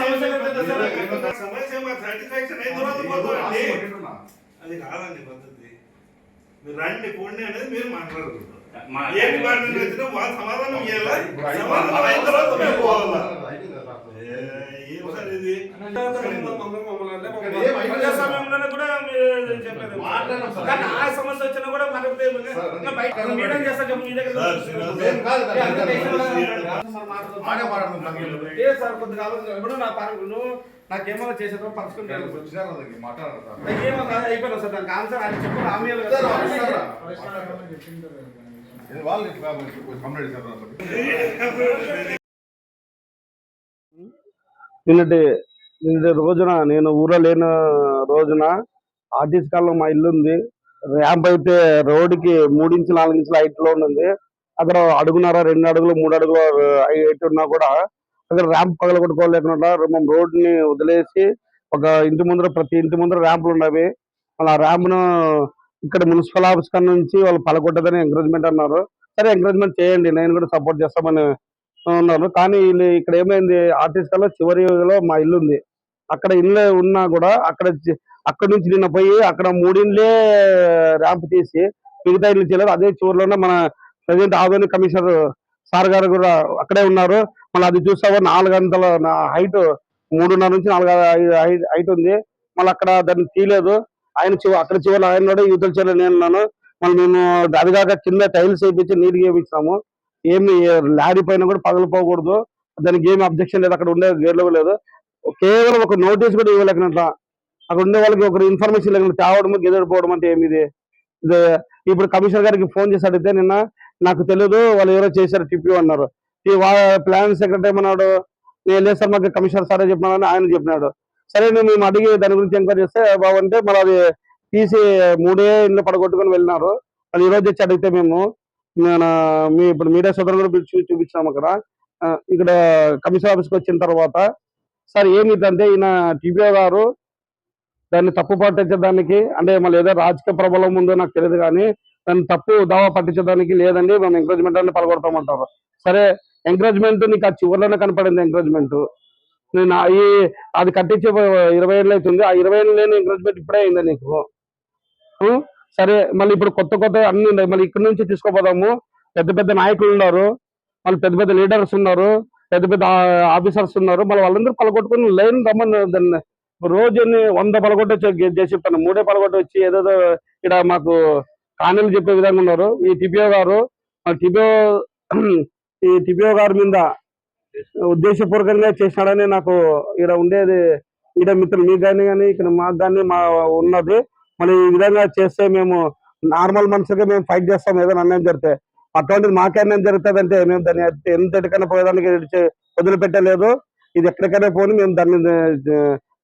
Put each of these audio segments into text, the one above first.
సమస్య. సమస్య సాటిస్ఫాక్షన్ అయిన తర్వాత పోతామండి అది కాదండి పద్ధతి మీరు రండి పోండి అనేది మీరు మాట్లాడుకుంటారు ఏ డిపార్ట్మెంట్ వచ్చినా వాళ్ళు సమాధానం ఇవ్వాలి సమాధానం అయిన తర్వాత మేము పోవాలా ఏ, ఏం సార్ ఇది ప్రజాస్వామ్యంలోనే కూడా చెప్పలేదు. కానీ ఆ సమస్య వచ్చినా కూడా మనకు తెలియదు. సార్, ఇంకా బయట మీడియం చేస్తా చెప్పు, మీ దగ్గర సార్, కూర్చోండి. ఏం సార్. ఇప్పుడు నా నువ్వు నాకేమో చేసేదో పరుచుకుంటే. ఏమో కాదు అయిపోయినా సార్. దానికి ఆన్సర్ చెప్పు వాళ్ళు కంప్లైంట్ అసలు. నిన్నటి నిన్నటి రోజున నేను ఊరో లేని రోజున ఆర్టీసీ కాలంలో మా ఇల్లు ఉంది. ర్యాంప్ అయితే రోడ్డుకి మూడించి నాలుగించుల హైట్లో ఉంది అక్కడ అడుగున్నర రెండు అడుగులు మూడు అడుగులు హైట్ ఉన్నా కూడా అక్కడ ర్యాంప్ పగలగొట్టుకోలేకుండా మేము రోడ్డుని వదిలేసి ఒక ఇంటి ముందర ప్రతి ఇంటి ముందర ర్యాంపులు ఉన్నవి. మళ్ళీ ఆ ర్యాంప్ను ఇక్కడ మున్సిపల్ ఆఫీస్ కాడ నుంచి వాళ్ళు పలకొట్టదని ఎంకరేజ్మెంట్ అన్నారు. సరే ఎంకరేజ్మెంట్ చేయండి. నేను కూడా సపోర్ట్ చేస్తామని ఉన్నారు. కానీ వీళ్ళు ఇక్కడ ఏమైంది? ఆర్టీసీ కాలంలో చివరిలో మా ఇల్లు ఉంది. అక్కడ ఇల్లు ఉన్నా కూడా అక్కడ అక్కడ నుంచి నిన్న పోయి అక్కడ మూడిండ్లే ర్యాంప్ తీసి మిగతా ఇల్లు చేయలేదు. అదే చివరిలోనే మన ప్రజెంట్ ఆదోని కమిషనర్ సార్ గారు కూడా అక్కడే ఉన్నారు. మళ్ళీ అది చూస్తావా నాలుగు గంటల హైట్ మూడున్నర నుంచి నాలుగు హైట్ ఉంది. మళ్ళీ అక్కడ దాన్ని తీయలేదు. ఆయన చివ అక్కడ చివరి ఆయన కూడా యూతల చివరి నేను ఉన్నాను. మళ్ళీ మేము అదిగాక కింద టైల్స్ వేయించి నీట్గా వేయించాము ఏమి లారీ పైన కూడా పగలిపోకూడదు దానికి ఏమి అబ్జెక్షన్ లేదు. అక్కడ ఉండే గేర్లు లేదు. కేవలం ఒక నోటీస్ కూడా ఇవ్వలేకనట్ల అక్కడ ఉండే వాళ్ళకి ఒకరు ఇన్ఫర్మేషన్ లేకుండా తేవడము గెదడిపోవడం అంటే ఏమిది ఇప్పుడు కమిషనర్ గారికి ఫోన్ చేసి అడిగితే నిన్న నాకు తెలియదు వాళ్ళు ఎవరో చేశారు టిప్యూ అన్నారు. ఈ వా- ప్లాన్ సెక్రటరీ ఏమన్నాడు? నేను లేదు సార్ మాకు కమిషనర్ సారే చెప్పినాడని ఆయన చెప్పినాడు. సరే నేను మేము అడిగి దాని గురించి ఎంక్వైరీ చేస్తే బాగుంటే మరి అది తీసి మూడే ఇంట్లో పడగొట్టుకొని వెళ్ళినారు. అది ఈరోజు తెచ్చి వచ్చి అడిగితే మేము మీ ఇప్పుడు మీడియా సోదరులు కూడా పిలిచి చూపించినాం అక్కడ. ఇక్కడ కమిషనర్ ఆఫీస్కి వచ్చిన తర్వాత సార్ ఏమిటంటే ఈయన టీపీఓ గారు దాన్ని తప్పు పట్టించడానికి అంటే మళ్ళీ ఏదో రాజకీయ ప్రబలం ఉందో నాకు తెలియదు కానీ దాన్ని తప్పు దావా పట్టించడానికి లేదండి మేము ఎంకరేజ్మెంట్ అని పలగొడతామంటారు సరే ఎంకరేజ్మెంట్ నీకు ఆ చివరిలోనే కనపడింది ఎంకరేజ్మెంట్ నేను ఈ అది కట్టించే ఇరవై ఏళ్ళు అవుతుంది ఆ ఇరవై ఏళ్ళు లేని ఎంకరేజ్మెంట్ ఇప్పుడే అయిందా నీకు. సరే మళ్ళీ ఇప్పుడు కొత్త కొత్త అన్ని ఉన్నాయి మళ్ళీ ఇక్కడ నుంచి తీసుకోపోదాము. పెద్ద పెద్ద నాయకులు ఉన్నారు మళ్ళీ పెద్ద పెద్ద లీడర్స్ ఉన్నారు పెద్ద పెద్ద ఆఫీసర్స్ ఉన్నారు మళ్ళీ వాళ్ళందరూ పలగొట్టుకుని లైన్ రమ్మని దాన్ని రోజు వంద పలగొట్టొచ్చి చేసి చెప్తాను. మూడే పలగొట్టి వచ్చి ఏదేదో ఇక్కడ మాకు కానీలు చెప్పే విధంగా ఉన్నారు. ఈ టిపిఓ గారు టిపిఓ ఈ టిపిఓ గారి మీద ఉద్దేశపూర్వకంగా చేసినాడని నాకు ఇక్కడ ఉండేది ఇక్కడ మిత్రులు. మీకు కానీ కానీ ఇక్కడ మాకు కానీ మా ఉన్నది. మళ్ళీ ఈ విధంగా చేస్తే మేము నార్మల్ మనుషులుగా మేము ఫైట్ చేస్తాం. ఏదైనా అన్యాయం జరిగితే అటువంటిది మాకే అన్యాయం జరుగుతుంది అంటే మేము దాన్ని ఎంతటికైనా పోయేదానికి వదిలిపెట్టలేదు. ఇది ఎక్కడికైనా పోని మేము దాన్ని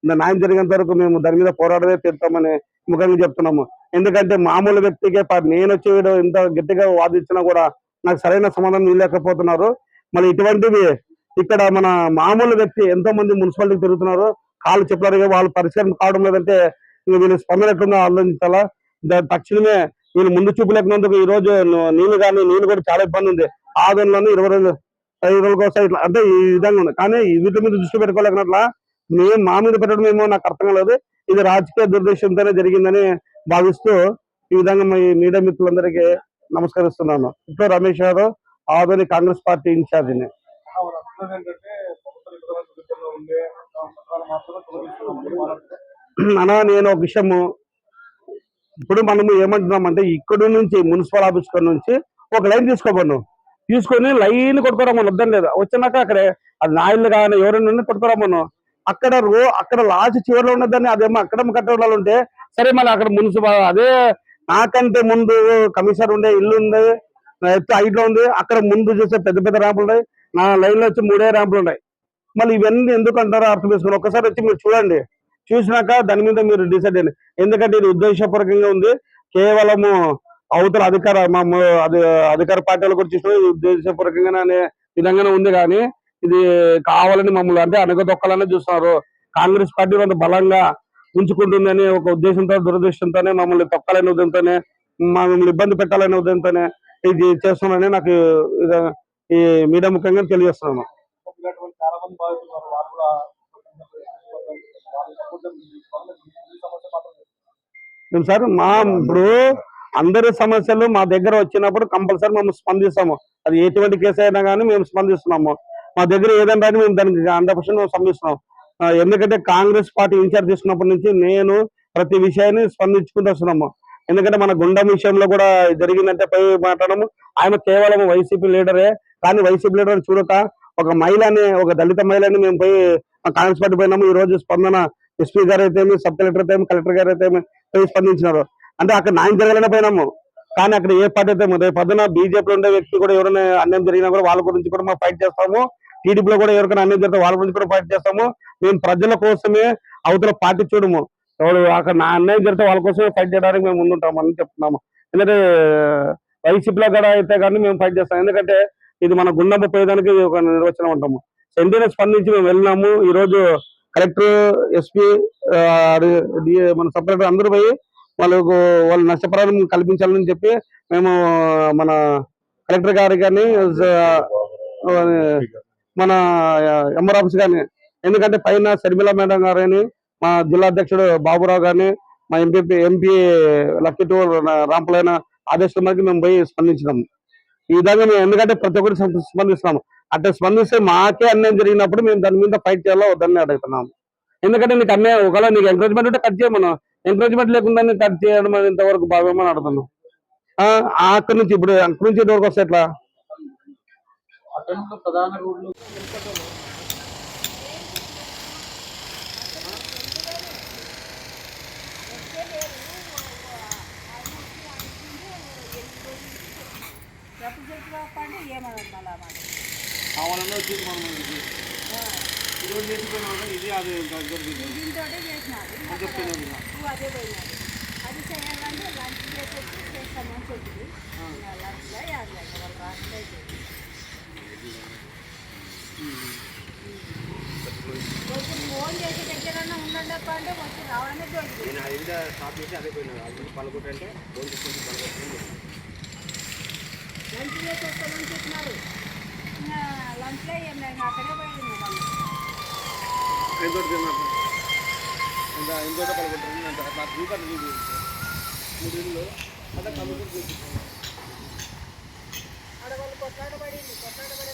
న్యాయం జరిగేంత వరకు మేము దాని మీద పోరాడమే తీరుతామని ముఖంగా చెప్తున్నాము. ఎందుకంటే మామూలు వ్యక్తికే నేను వచ్చి ఇంత గట్టిగా వాదించినా కూడా నాకు సరైన సమాధానం ఇవ్వలేకపోతున్నారు. మళ్ళీ ఇటువంటివి ఇక్కడ మన మామూలు వ్యక్తి ఎంతో మంది మున్సిపాలిటీ తిరుగుతున్నారు. కాళ్ళు చెప్పారు వాళ్ళు పరిష్కారం కావడం లేదంటే వీళ్ళు స్పందన ఎట్లుందో ఆలోచించాలా? తక్షణమే వీళ్ళు ముందు చూపు లేకున్నందుకు ఈ రోజు నీళ్ళు కానీ నీళ్ళు కూడా చాలా ఇబ్బంది ఉంది. ఆదంలోనే ఇరవై రోజులు ఐదు రోజుల కోసం ఇట్లా అంటే ఈ విధంగా ఉంది. కానీ వీటి మీద దృష్టి పెట్టుకోలేకున్నట్లా మేము మా మీద పెట్టడం ఏమో నాకు అర్థం కాలేదు. ఇది రాజకీయ దుర్దేశంతోనే జరిగిందని భావిస్తూ ఈ విధంగా మీ మీడియా మిత్రులందరికీ నమస్కరిస్తున్నాను. ఇప్పుడు రమేష్ యాదవ్ ఆదోని కాంగ్రెస్ పార్టీ ఇన్ఛార్జిని. అన్నా నేను ఒక విషయము ఇప్పుడు మనము ఏమంటున్నామంటే ఇక్కడ నుంచి మున్సిపల్ ఆఫీస్ నుంచి ఒక లైన్ తీసుకోబోను. తీసుకొని లైన్ కొట్టుకోరమ్మను వద్దని లేదు? వచ్చినాక అక్కడే అది నా ఇల్లు కానీ ఎవరైనా ఉండి కొట్టుకోరమ్మను అక్కడ రో అక్కడ లాస్ట్ చివరిలో ఉన్నదాన్ని అదేమో అక్కడ కట్టడాలు ఉంటే సరే మళ్ళీ అక్కడ మున్సిపల్ అదే నాకంటే ముందు కమిషనర్ ఉండే ఇల్లు ఉంది ఎత్తు హైట్లో ఉంది అక్కడ ముందు చూస్తే పెద్ద పెద్ద ర్యాంపులు ఉన్నాయి నా లైన్లో వచ్చి మూడే ర్యాంపులు ఉన్నాయి. మళ్ళీ ఇవన్నీ ఎందుకు అంటారో అర్థం చేసుకుని ఒకసారి వచ్చి మీరు చూడండి. చూసినాక దాని మీద మీరు డిసైడ్ అయ్యండి. ఎందుకంటే ఇది ఉద్దేశపూర్వకంగా ఉంది. కేవలము అవతల అధికార మా అది అధికార పార్టీల గురించి చూసిన ఉద్దేశపూర్వకంగా అనే విధంగానే ఉంది కానీ ఇది కావాలని మమ్మల్ని అంటే అనగదొక్కలనే చూస్తున్నారు. కాంగ్రెస్ పార్టీ కొంత బలంగా ఉంచుకుంటుందని ఒక ఉద్దేశంతో దురదృష్టంతోనే మమ్మల్ని తొక్కాలనే ఉదయంతోనే మా మిమ్మల్ని ఇబ్బంది పెట్టాలనే ఉదయంతోనే ఇది చేస్తున్నానని నాకు ఇది ఈ మీడియా ముఖ్యంగా తెలియజేస్తున్నాను. సార్ మా ఇప్పుడు అందరి సమస్యలు మా దగ్గర వచ్చినప్పుడు కంపల్సరీ మేము స్పందిస్తాము. అది ఎటువంటి కేసు అయినా కానీ మేము స్పందిస్తున్నాము. మా దగ్గర ఏదన్నా మేము దానికి హండ్రెడ్ పర్సెంట్ స్పందిస్తున్నాం. ఎందుకంటే కాంగ్రెస్ పార్టీ ఇన్ఛార్జ్ తీసుకున్నప్పటి నుంచి నేను ప్రతి విషయాన్ని స్పందించుకుంటూ వస్తున్నాము. ఎందుకంటే మన గుండం విషయంలో కూడా జరిగిందంటే పై మాట్లాడము. ఆయన కేవలం వైసీపీ లీడరే. కానీ వైసీపీ లీడర్ చూడక ఒక మహిళని ఒక దళిత మహిళని మేము పోయి కాంగ్రెస్ పార్టీ పోయినాము. ఈ రోజు స్పందన ఎస్పీ గారు అయితే సబ్ కలెక్టర్ అయితే కలెక్టర్ గారు అయితే పోయి స్పందించినారు. అంటే అక్కడ న్యాయం జరగాలనే పోయినాము. కానీ అక్కడ ఏ పార్టీ అయితే రేపు పొద్దున బీజేపీలో ఉండే వ్యక్తి కూడా ఎవరైనా అన్యాయం జరిగినా కూడా వాళ్ళ గురించి కూడా మేము ఫైట్ చేస్తాము. టీడీపీలో కూడా ఎవరికైనా అన్యాయం జరిగితే వాళ్ళ గురించి కూడా ఫైట్ చేస్తాము. మేము ప్రజల కోసమే అవతల పార్టీ చూడము. ఎవరు అక్కడ నా అన్యాయం జరిగితే వాళ్ళ కోసమే ఫైట్ చేయడానికి మేము ముందుంటాము అని చెప్తున్నాము. ఎందుకంటే వైసీపీలో కూడా అయితే కానీ మేము ఫైట్ చేస్తాం. ఎందుకంటే ఇది మన గుండె పోయేదానికి ఒక నిర్వచనం ఉంటాము వెంటనే స్పందించి మేము వెళ్ళినాము. ఈ రోజు కలెక్టర్ ఎస్పీ మన కలెక్టర్ అందరూ పోయి వాళ్ళకు వాళ్ళు నష్టపరిహారం కల్పించాలని చెప్పి మేము మన కలెక్టర్ గారి కానీ మన ఎంఆర్ ఆఫీస్ కానీ ఎందుకంటే పైన షర్మిల మేడం గారని మా జిల్లా అధ్యక్షుడు బాబురావు గారిని మా ఎంపీ ఎంపీ లక్కిటూ రాంపులైన ఆదేశం మేరకు మేము పోయి స్పందించినాము ఈ విధంగా మేము ఎందుకంటే ప్రతి ఒక్కటి స్పందిస్తున్నాము. అట్లా స్పందిస్తే మాకే అన్యాయం జరిగినప్పుడు మేము దాని మీద ఫైట్ చేయాలో వద్దని అడుగుతున్నాము. ఎందుకంటే నీకు అన్యాయం ఒకవేళ నీకు ఎంకరేజ్మెంట్ ఉంటే కట్ చేయమను. ఎంకరేజ్మెంట్ లేకుండా కట్ చేయడం ఇంతవరకు భావ్యమని అడుగుతున్నాం. ఆ అక్కడి నుంచి ఇప్పుడు అక్కడి నుంచి ఇటువరకు వస్తే ఎట్లా? అటెండ్ ప్రధాన రోడ్లు. కావాలన్నా వచ్చేసి మనం. ఈరోజు చేసిపోయినా ఇది అది చేసినాడు నువ్వు అదే చేయాలంటే లంచ్ చేసేసి చేస్తామని చెప్పింది లంచ్లో యాభై వాళ్ళు కొంచెం ఫోన్ చేసి దగ్గరన్నా ఉండండి అప్ప అంటే వచ్చి రావడమే దొరికింది నేను అది కూడా స్టాప్ చేసి అదే పోయినా. అది పలుకుంటే అంటే ఫోన్ పలుకుంటుంది లంచ్ చేసి వస్తామని చెప్పినారు. ఇంకా లంచ్లో ఏం లేదు అక్కడే పోయింది ఎంత ఎంతోటి పలుకుంటుంది అంటే నాకు ఇంకా తెలియదు మూడు ఇల్లు అంటే కమిషన్ చూపిస్తాను ఆడ వాళ్ళు కొట్లాడబడింది కొట్లాడబడే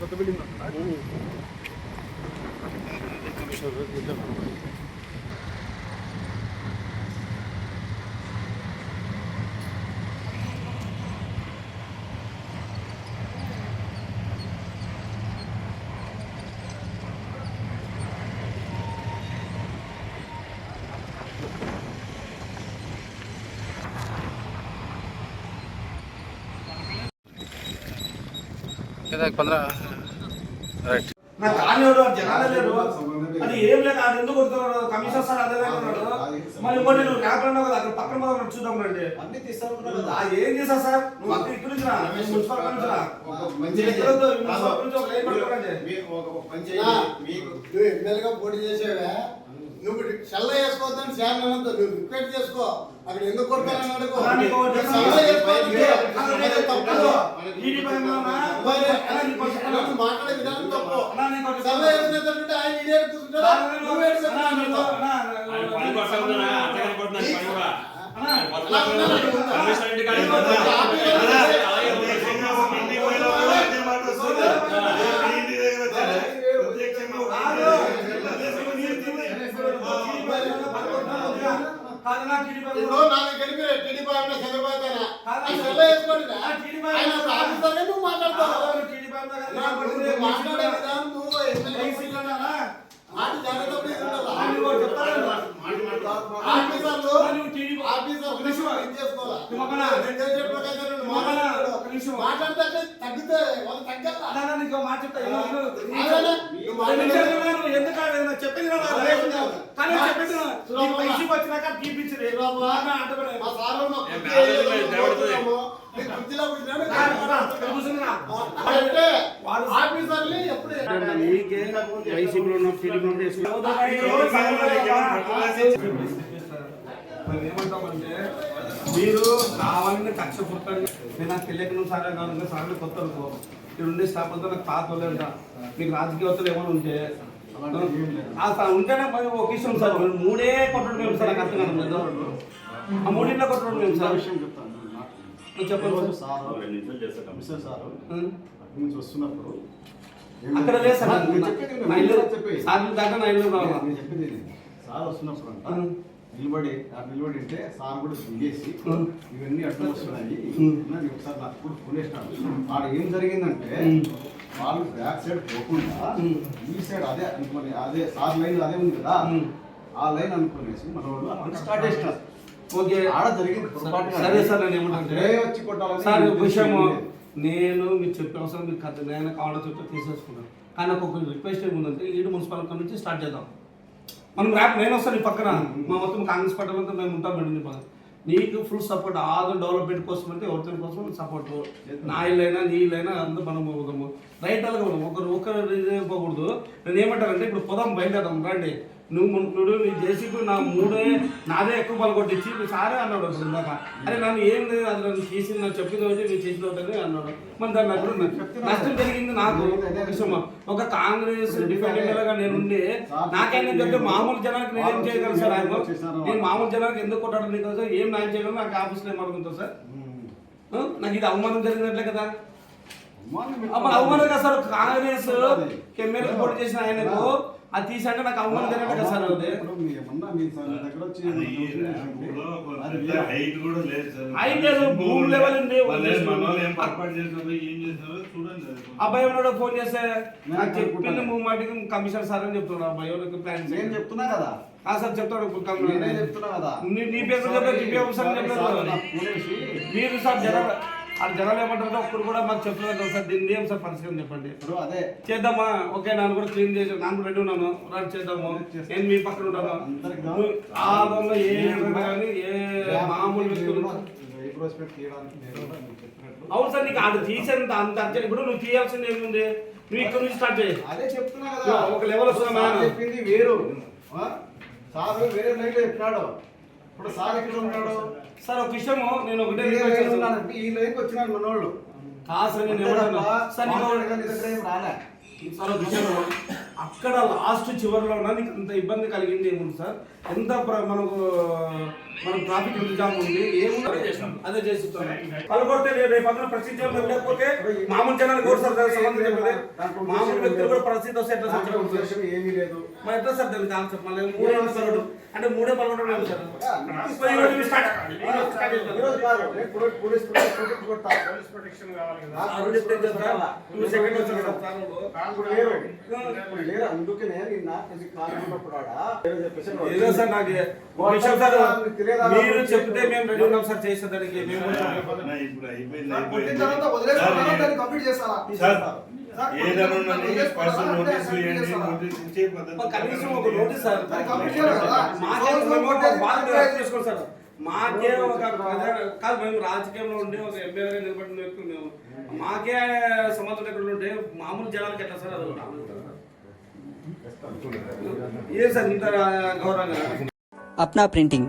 కొత్త బిల్డింగ్ కానివాడు జనాలే లేరు. అది ఏం లేదు అది ఎందుకు కొడుతున్నాడు? కమిషన్ సార్ అదే ఉన్నాడు. మరి ఇంకోటి నువ్వు ర్యాప్ అన్నావు కదా అక్కడ పక్కన పోదాం చూద్దాం రండి. అన్ని తీస్తారు ఆ, ఏం చేసా సార్? నువ్వు అక్కడ ఇక్కడ నుంచి రా. మున్సిపల్ నుంచి రా. నువ్వు ఎమ్మెల్యేగా పోటీ చేసేవే. నువ్వు చల్ల వేసుకోవద్దని శాన్ అనంత నువ్వు రిక్వెస్ట్ చేసుకో. అక్కడ ఎందుకు కొడతానని అడుగు. మాట్లాడే విధానం తప్పు. చెప్పనా? వేసుకునేటట్టు ఆయన ఇదే నీకు నువ్వు ఒకటి ఏడు చెప్పనా? చెప్తున్నావు నీకు- అంటావు. అన్నా, అన్నా, అలా ఉన్నాడు అనుకుంటా. ఇప్పుడు నాకు గడిపి టీడీపీ ఆయన చంద్రబాబు ఆయన ఆయన చల్ల వేసుకోండి ఆయన అప్పుడు ఆఫీసర్గా నువ్వు మాట్లాడతావు నువ్వు మాట్లాడే విధానం నువ్వు ఎమ్మెల్యే మాట జాగ్రత్త పడి ఉంటావు. నేను చేసే ప్రకారం నువ్వు మామయ్య, మాట్లాడు. ఒక నిమిషం. మాట్లాడితే తగ్గితే వాళ్ళు తగ్గల్లా అన్నా నీకు మాట చెప్తా? చెప్పింది. కానీ ఇష్యూ వచ్చినాక తీపిచ్చిరి. సులభంగా. మామ అడ్డపడే. మా సార్ మా ఏ, కుర్చీ బ్యాగులు ఏదో ఉన్నాయి, కొడుతున్నాము. నీకు కుర్చీలో కూర్చున్నాడు, రా, రా, ఇక్కడ కూర్చున్నా. అంటే వాడు- ఆఫీసర్లు ఎప్పుడు నీకే వైసీపీలో ఉన్న ఉన్న వేసుకున్నావు. మేము ఏమంటామంటే మీరు కావాలని కక్ష పుట్టండి. నేను నాకు తెలియక నువ్వు సార్ కావాలి సార్ కొత్త అనుకో ఇక్కడ ఉండే స్టాఫ్ అంతా నాకు తాత వాళ్ళంట మీకు రాజకీయ వత్తలు ఏమైనా ఉంటే? సార్ ఉంటేనే మరి ఒక విషయం సార్ మూడే కొట్టడం మేము సార్ నాకు అర్థం కాదు ఆ మూడింట్లో కొట్టడం మేము సార్. నువ్వు చెప్పండి సార్. కమిషనర్ సార్ నుంచి వస్తున్నప్పుడు అక్కడ లేదు సార్ చెప్పేది చెప్పేది. సార్ దాకా నా ఇల్లు కావాలా. నేను చెప్పేది. సార్ వస్తున్నప్పుడు అంట. నిలబడి ఆ నిలబడి ఉంటే సార్ కూడా దిగేసి. ఇవన్నీ అడ్డం వస్తున్నాయి. అని ఒకసారి నాకు కూడా కొనేసినాడు ఆడ ఏం జరిగిందంటే. వాళ్ళు బ్యాక్ సైడ్ పోకుండా. ఈ సైడ్ అదే అనుకుని అదే సార్ లైన్ అదే ఉంది కదా. ఆ లైన్ అనుకునేసి మన వాళ్ళు అక్కడ స్టార్ట్ చేసినారు ఓకే ఆడ జరిగింది. సరే సార్ నేను అక్కడే వచ్చి కొట్టాలని సార్ విషయము. నేను మీకు చెప్పే అవసరం మీకు నేను కావాలో చెప్తే తీసేసుకున్నాను కానీ ఒక రిక్వెస్ట్ ఏముందంటే ఈడు మున్సిపాలిటీ నుంచి స్టార్ట్ చేద్దాం మనం ర్యాప్ నేను వస్తాను ఈ పక్కన. మా మొత్తం కాంగ్రెస్ పార్టీ అంతా మేము ఉంటాం మేడం నీ పక్కన నీకు ఫుల్ సపోర్ట్ ఆదు డెవలప్మెంట్ కోసం అంటే ఎవరితో కోసం సపోర్ట్ నా ఇల్లైనా నీ ఇల్లైనా అంతా మనం పోదాము రైట్ అలాగే ఒకరు ఒకరు ఇది పోకూడదు. నేను ఏమంటారంటే ఇప్పుడు పొదాం బయలుదేరదాం రండి. నువ్వు నువ్వు నీ జేసీపీ నా మూడే నాదే ఎక్కువ బల కొట్టించి నువ్వు సారే అన్నాడు అప్పుడు ఇందాక. అరే నన్ను ఏం లేదు అది నన్ను చేసి నాకు చెప్పింది ఒకటి నేను చేసిన ఒకటి అన్నాడు. మరి దాన్ని అక్కడ నష్టం జరిగింది నాకు. ఒక విషయం ఒక కాంగ్రెస్ డిఫెండెంట్గా నేను ఉండి నాకేంటంటే మామూలు జనానికి నేను ఏం చేయగలను సార్ ఆయన? నేను మామూలు జనానికి ఎందుకు కొట్టాడు నీకు సార్ ఏం న్యాయం చేయగలను? నాకు ఆఫీస్లో ఏమనుకుంటా సార్? నాకు ఇది అవమానం జరిగినట్లే కదా. అప్పుడు అవమానం కదా సార్? కాంగ్రెస్ ఎమ్మెల్యే పోటీ చేసిన ఆయనకు. అది తీసాక నాకు అవమానం కదా సార్. భూమి లెవెల్ ఉంది. అబ్బాయి ఉన్నాడు ఫోన్ చేస్తే నాకు చెప్పింది మాటికి కమిషనర్ సార్ అని చెప్తున్నాడు అబ్బాయి ఎవరికి ప్లాన్ నేను చెప్తున్నా కదా. ఆ సార్ చెప్తాడు. చెప్తున్నా కదా. నీ- పేరు చెప్పే దివ్య అవసరం సారీ, చెప్పలేదు సార్, నాకు పోలీసు మీరు సార్ జనాలు ఆ జనాలు ఏమంటారు ఒక్కరు కూడా మాకు చెప్పలేదు సార్ దీన్ని ఏం సార్ పరిస్థితి చెప్పండి. ఇప్పుడు అదే. చేద్దామా? ఓకే నన్ను కూడా క్లీన్ చేసి నన్ను రెడీ ఉన్నాను. రన్ చేద్దాము. నేను మీ పక్కన ఉంటాను. ఆ ఆదంలో ఏ కానీ ఏ మామూలు వ్యక్తులు అవును సార్ నీకు అది తీసేంత అంత అర్జెంట్. ఇప్పుడు నువ్వు తీయాల్సింది ఏముంది? నువ్వు ఇక్కడ నుంచి స్టార్ట్ చేయి. అదే చెప్తున్నా కదా. ఒక లెవెల్ మేడం? చెప్పింది వేరు. ఆ? సార్ వేరే లైన్లో చెప్పినాడు. ఇప్పుడు సార్ ఎక్కడ ఉన్నాడు? సార్ ఒక విషయము నేను ఒకటే రిక్వెస్ట్ ఈ లైన్కి వచ్చినాడు మనోళ్ళు. కాదు సార్ నేను తప్ప సార్ నేను రాలే. సార్ ఒక విషయం అక్కడ లాస్ట్ చివరిలో ఉన్న నీకు అంత ఇబ్బంది కలిగింది ఏముంది సార్? ఎంత మనకు మనకు ట్రాఫిక్ ఎంత జామ్ ఉంది? ఏముంది? అదే చేస్తాను పలుకొడితే రేపు రేపు అందరూ పరిస్థితి ఏం లేకపోతే మామూలు జనాలు చెప్పలేదు మామూలు వ్యక్తులు కూడా పరిస్థితి వస్తే ఎట్లా సార్ ఏమీ లేదు. మరి ఎట్లా సార్ ఆన్సర్ మళ్ళీ మూడే పలకడు అంటే మూడే పలకడం లేదు సెకండ్ అందుకనే నిన్న కాలు ఉన్నప్పుడు ఆడ. చెప్పేసి? మీరు చెప్తే మేము రెడీ ఉన్నాం సార్ చేసేదానికి. కనీసం ఒక నోటీస్ సార్? మాకే ఒక కాదు మేము రాజకీయంలో ఉండి ఒక ఎమ్మెల్యేగా నిలబడిన వ్యక్తులు మేము. మాకే సమాధానం ఎక్కడ ఉంటే మామూలు జనాలకి ఎట్లా సార్ అది ఏం సార్ ఇంత గౌరవంగా? అప్నా ప్రింటింగ్.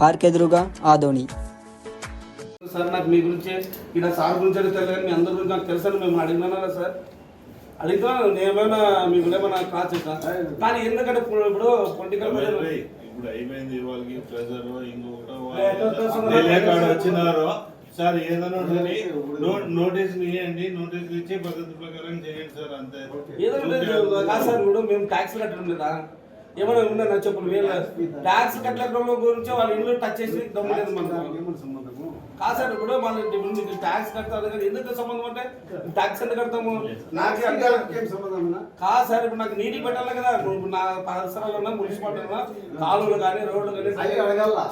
park ఎదురుగా ఆదోని సార్ నాకు మీ గురించి ఇలా సార్ గురించి తెలియదు మీ అందరి గురించి నాకు తెలుసని మేము అడిగినా సార్? అడిగితే నేనేమైనా మీకు ఏమైనా ఇస్తా కానీ ఎందుకంటే ఇప్పుడు పొలిటికల్ ఇప్పుడు అయిపోయింది వాళ్ళకి ప్రెజర్ ఇంకొకటి వచ్చినారు? సార్ ఏదైనా ఒకటి నో- నోటీసులు ఇవ్వండి నోటీసులు ఇచ్చి పద్ధతి ప్రకారం చేయండి సార్ అంతే. ఏదో సార్ ఇప్పుడు మేము ట్యాక్స్ కట్టడం లేదా? ఏమైనా ఉన్నా నా చెప్పులు? వీళ్ళ ట్యాక్స్ కట్టడం గురించి వాళ్ళ ఇల్లు టచ్ చేసి దమ్ము లేదు మనకు. సంబంధము? మన ఇప్పుడు మీకు ట్యాక్స్ కడతారు కదా ఎందుకు సంబంధం అంటే? ట్యాక్స్ ఎంత కడతాము? నాకు? కాదు. సార్ ఇప్పుడు నాకు నీటి పెట్టాలి కదా నా పరిసరాలు ఉన్నా మున్సిపాలిటీ ఉన్నా కాలువలు కానీ రోడ్లు కానీ అడగల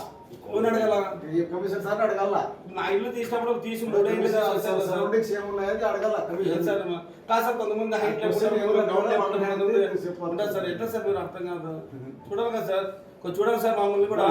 కమిషన్ సార్ అడగల. నా ఇల్లు తీసినప్పుడు తీసి మూడేళ్ళు. సరౌండింగ్స్ ఏమున్నాయని అడగల. కమిషన్ సార్ కాదు సార్ కొంతమంది. ఉంటుంది సార్ ఎట్లా సార్ మీరు అర్థం కాదు? చూడాలి కదా సార్. కొంచెం చూడాలి సార్ మామూలు కూడా.